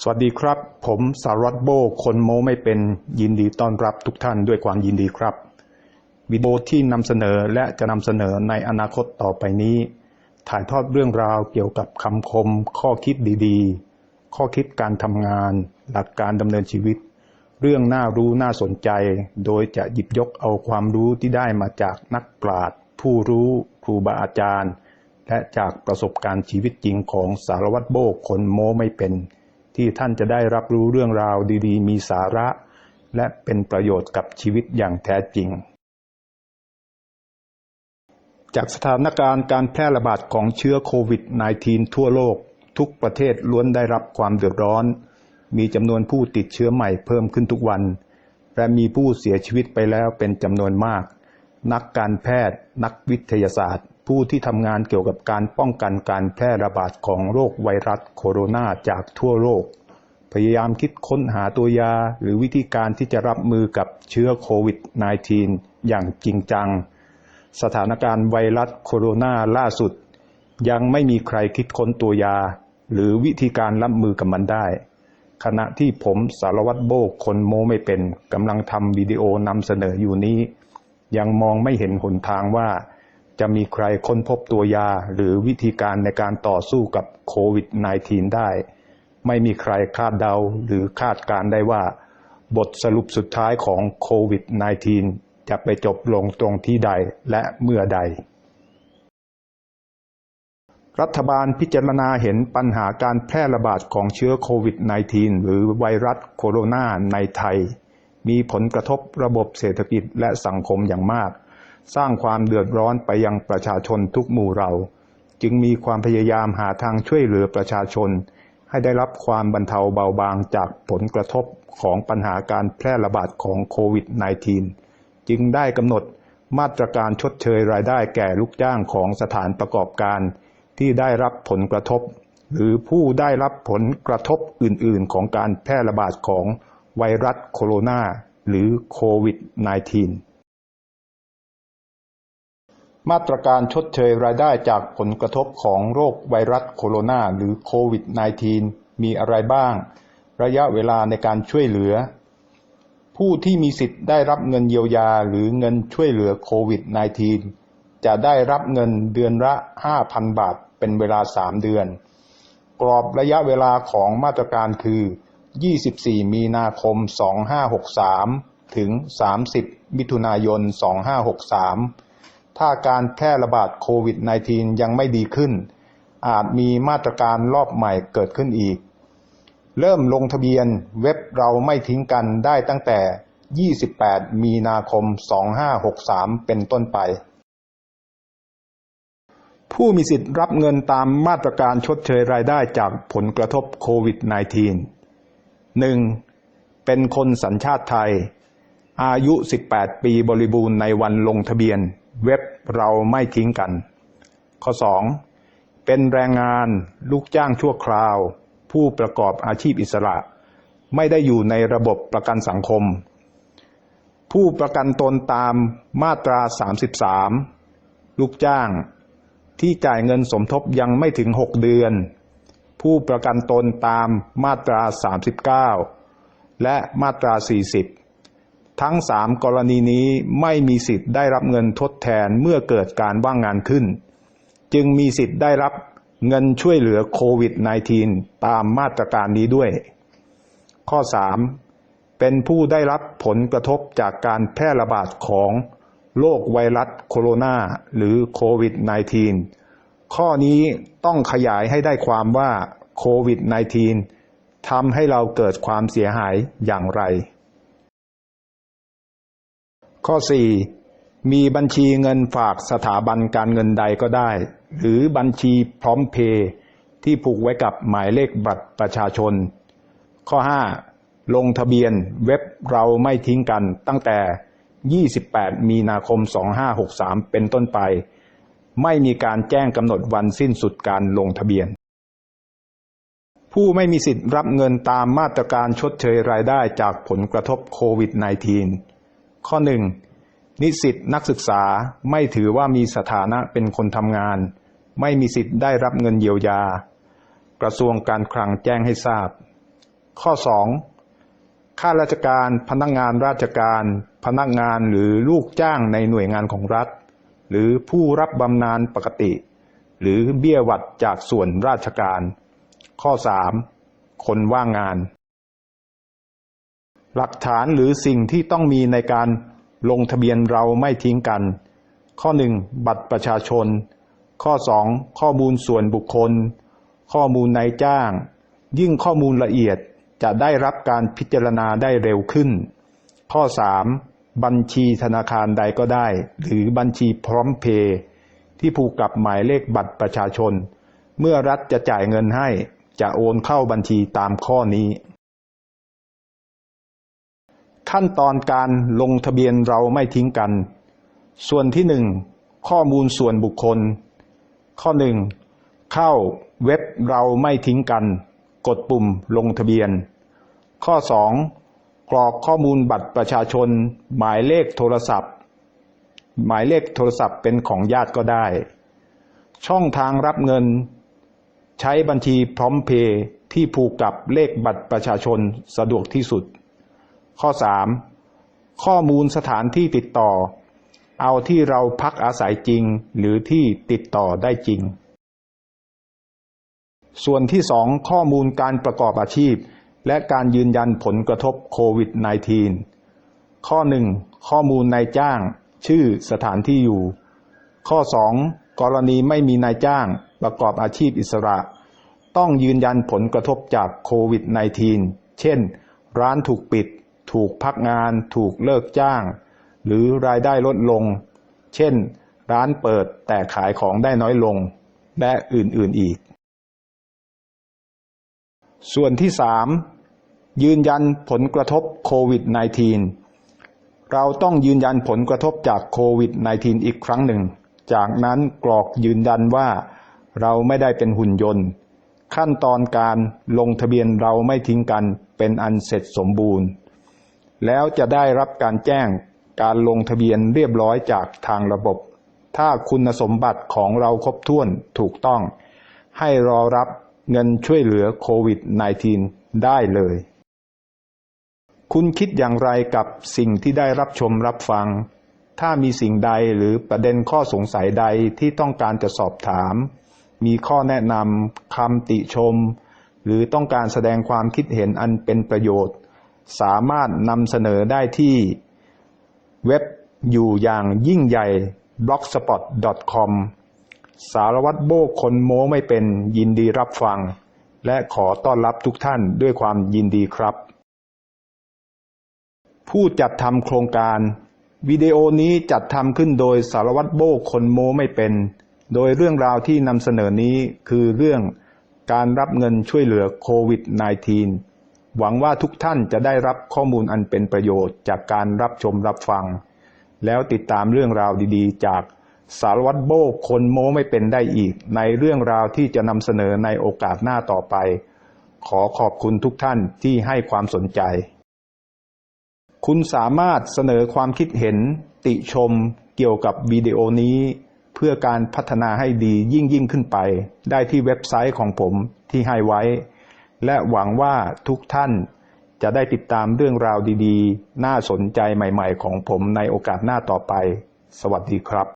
สวัสดีครับ ผมสารวัตรโบ คนโมไม่เป็นยินดีต้อนรับทุกท่านด้วยความยินดีครับ วิดีโอที่นำเสนอและจะนำเสนอในอนาคตต่อไปนี้ ถ่ายทอดเรื่องราวเกี่ยวกับคำคม ข้อคิดดีๆ ข้อคิดการทำงาน หลักการดำเนินชีวิต เรื่องน่ารู้น่าสนใจ โดยจะหยิบยกเอาความรู้ที่ได้มาจากนักปราชญ์ผู้รู้ครูบาอาจารย์ และจากประสบการณ์ชีวิตจริงของสารวัตรโบคนโมไม่เป็น ที่ท่านจะได้รับรู้เรื่องราวดีๆ มีสาระ และเป็นประโยชน์กับชีวิตอย่างแท้จริง จากสถานการณ์การแพร่ระบาดของเชื้อโควิด -19 ทั่วโลก ทุกประเทศล้วนได้รับความเดือดร้อน มีจำนวนผู้ติดเชื้อใหม่เพิ่มขึ้นทุกวัน และมีผู้เสียชีวิตไปแล้วเป็นจำนวนมาก นักการแพทย์ นักวิทยาศาสตร์ ผู้ที่ทำงานเกี่ยวกับการป้องกันการแพร่ระบาดของโรคไวรัสโคโรนาจากทั่วโลก พยายามคิดค้นหาตัวยาหรือวิธีการที่จะรับมือกับเชื้อโควิด -19 อย่างจริงจัง สถานการณ์ไวรัสโคโรนาล่าสุด ยังไม่มีใครคิดค้นตัวยา หรือวิธีการรับมือกับมันได้ ขณะที่ผมสารวัตรโบกคนโมไม่เป็นกำลังทำวิดีโอนำเสนออยู่นี้ ยังมองไม่เห็นหนทางว่า จะมีใครค้นพบตัวยาหรือวิธีการในการต่อสู้กับโควิด -19 ได้ ไม่มีใครคาดเดาหรือคาดการได้ว่า บทสรุปสุดท้ายของโควิด -19 จะไปจบลงตรงที่ใดและเมื่อใด รัฐบาลพิจารณาเห็นปัญหาการแพร่ระบาดของเชื้อโควิด -19 หรือไวรัสโคโรนาในไทย มีผลกระทบระบบเศรษฐกิจและสังคมอย่างมาก สร้างความเดือดร้อนไปยังประชาชนทุกหมู่เรา จึงมีความพยายามหาทางช่วยเหลือประชาชน ให้ได้รับความบรรเทาเบาบางจากผลกระทบของปัญหาการแพร่ระบาดของโควิด -19 จึงได้กำหนดมาตรการชดเชยรายได้แก่ลูกจ้างของสถานประกอบการ ที่ได้รับผลกระทบ หรือผู้ได้รับผลกระทบอื่น ๆ ของการแพร่ระบาดของไวรัสโคโรนาหรือโควิด -19 มาตรการชดเชยรายได้จากผลกระทบของโรคไวรัสโคโรนาหรือโควิด -19 มีอะไรบ้าง ระยะเวลาในการช่วยเหลือ ผู้ที่มีสิทธิ์ได้รับเงินเยียวยาหรือเงินช่วยเหลือโควิด -19 จะได้รับเงินเดือนละ 5,000 บาท เป็นเวลา 3 เดือน กรอบระยะเวลาของมาตรการคือ 24 มีนาคม 2563 ถึง 30 มิถุนายน 2563 ถ้าการแพร่ระบาดโควิด -19 ยังไม่ดีขึ้น อาจมีมาตรการรอบใหม่เกิดขึ้นอีก เริ่มลงทะเบียนเว็บเราไม่ทิ้งกันได้ตั้งแต่ 28 มีนาคม 2563 เป็นต้นไป ผู้มีสิทธิ์รับเงินตามมาตรการชดเชยรายได้จากผลกระทบโควิด -19 1. เป็นคนสัญชาติไทย อายุ 18 ปีบริบูรณ์ในวันลงทะเบียน เว็บเราไม่ทิ้งกัน ข้อ 2. เป็นแรงงานลูกจ้างชั่วคราว ผู้ประกอบอาชีพอิสระ ไม่ได้อยู่ในระบบประกันสังคม ผู้ประกันตนตามมาตรา 33 ลูกจ้างที่จ่ายเงินสมทบยังไม่ถึง 6 เดือน ผู้ประกันตนตามมาตรา 39 และมาตรา 40 ทั้ง 3 กรณีนี้ไม่มีสิทธิ์ได้รับเงินทดแทนเมื่อเกิดการว่างงานขึ้น จึงมีสิทธิ์ได้รับเงินช่วยเหลือโควิด -19 ตามมาตรการนี้ด้วย ข้อ 3. เป็นผู้ได้รับผลกระทบจากการแพร่ระบาดของโรคไวรัสโคโรนาหรือโควิด -19 ข้อนี้ต้องขยายให้ได้ความว่าโควิด -19 ทำให้เราเกิดความเสียหายอย่างไร ข้อ 4. มีบัญชีเงินฝากสถาบันการเงินใดก็ได้ หรือบัญชีพร้อมเพย์ที่ผูกไว้กับหมายเลขบัตรประชาชน ข้อ 5. ลงทะเบียนเว็บเราไม่ทิ้งกันตั้งแต่ 28 มีนาคม 2563 เป็นต้นไป ไม่มีการแจ้งกำหนดวันสิ้นสุดการลงทะเบียน ผู้ไม่มีสิทธิ์รับเงินตามมาตรการชดเชยรายได้จากผลกระทบโควิด -19 ข้อ 1. นิสิตนักศึกษาไม่ถือว่ามีสถานะเป็นคนทำงาน ไม่มีสิทธิ์ได้รับเงินเยียวยา กระทรวงการคลังแจ้งให้ทราบ ข้อ 2. ข้าราชการพนักงานราชการ พนักงานหรือลูกจ้างในหน่วยงานของรัฐ หรือผู้รับบำนาญปกติ หรือเบี้ยหวัดจากส่วนราชการ ข้อ 3. คนว่างงาน หลักฐานหรือสิ่งที่ต้องมีในการลงทะเบียนเราไม่ทิ้งกัน ข้อ 1. บัตรประชาชน ข้อ 2. ข้อมูลส่วนบุคคล ข้อมูลนายจ้าง ยิ่งข้อมูลละเอียดจะได้รับการพิจารณาได้เร็วขึ้น ข้อ 3. บัญชีธนาคารใดก็ได้ หรือบัญชีพร้อมเพย์ที่ผูกกับหมายเลขบัตรประชาชน เมื่อรัฐจะจ่ายเงินให้จะโอนเข้าบัญชีตามข้อนี้ ขั้นตอนการลงทะเบียนเราไม่ทิ้งกัน ส่วนที่หนึ่งข้อมูลส่วนบุคคล ข้อหนึ่งเข้าเว็บเราไม่ทิ้งกัน กดปุ่มลงทะเบียน ข้อ 2. กรอกข้อมูลบัตรประชาชน หมายเลขโทรศัพท์ หมายเลขโทรศัพท์เป็นของญาติก็ได้ ช่องทางรับเงิน ใช้บัญชีพร้อมเพย์ที่ผูกกับเลขบัตรประชาชนสะดวกที่สุด ข้อ 3. ข้อมูลสถานที่ติดต่อ เอาที่เราพักอาศัยจริง หรือที่ติดต่อได้จริง ส่วนที่ 2 ข้อมูลการประกอบอาชีพ และการยืนยันผลกระทบโควิด -19 ข้อ 1 ข้อมูลนายจ้าง ชื่อสถานที่อยู่ ข้อ 2 กรณีไม่มีนายจ้างประกอบอาชีพอิสระ ต้องยืนยันผลกระทบจากโควิด -19 เช่น ร้านถูกปิด ถูกพักงาน ถูกเลิกจ้าง หรือรายได้ลดลง เช่น ร้านเปิดแต่ขายของได้น้อยลง และอื่นๆอีก ส่วนที่ 3 ยืนยันผลกระทบโควิด -19 เราต้องยืนยันผลกระทบจากโควิด -19 อีกครั้งหนึ่ง จากนั้นกรอกยืนยันว่า เราไม่ได้เป็นหุ่นยนต์ขั้นตอนการลงทะเบียนเราไม่ทิ้งกันเป็นอันเสร็จสมบูรณ์ แล้วจะได้รับการแจ้งการลงทะเบียนเรียบร้อยจากทางระบบ ถ้าคุณสมบัติของเราครบถ้วนถูกต้อง ให้รอรับเงินช่วยเหลือโควิด -19 ได้เลย คุณคิดอย่างไรกับสิ่งที่ได้รับชมรับฟัง ถ้ามีสิ่งใดหรือประเด็นข้อสงสัยใดที่ต้องการจะสอบถาม มีข้อแนะนำคำติชม หรือต้องการแสดงความคิดเห็นอันเป็นประโยชน์ สามารถนำเสนอได้ที่เว็บอยู่อย่างยิ่งใหญ่ blogspot.com สารวัตรโบกคนโม้ไม่เป็นยินดีรับฟัง และขอต้อนรับทุกท่านด้วยความยินดีครับ ผู้จัดทำโครงการ วิดีโอนี้จัดทำขึ้นโดยสารวัตรโบกคนโม้ไม่เป็น โดยเรื่องราวที่นำเสนอนี้คือเรื่องการรับเงินช่วยเหลือโควิด -19 หวังว่าทุกท่านจะได้รับข้อมูลอันเป็นประโยชน์จากการรับชมรับฟัง แล้วติดตามเรื่องราวดีๆ จากสารวัตรโบกคนโม้ไม่เป็นได้อีก ในเรื่องราวที่จะนำเสนอในโอกาสหน้าต่อไป ขอขอบคุณทุกท่านที่ให้ความสนใจ คุณสามารถเสนอความคิดเห็นติชมเกี่ยวกับวิดีโอนี้ เพื่อการพัฒนาให้ดียิ่งยิ่งขึ้นไป ได้ที่เว็บไซต์ของผมที่ให้ไว้ และหวังว่าทุกท่านจะได้ติดตามเรื่องราวดีๆ น่าสนใจใหม่ๆ ของผมในโอกาสหน้าต่อไป สวัสดีครับ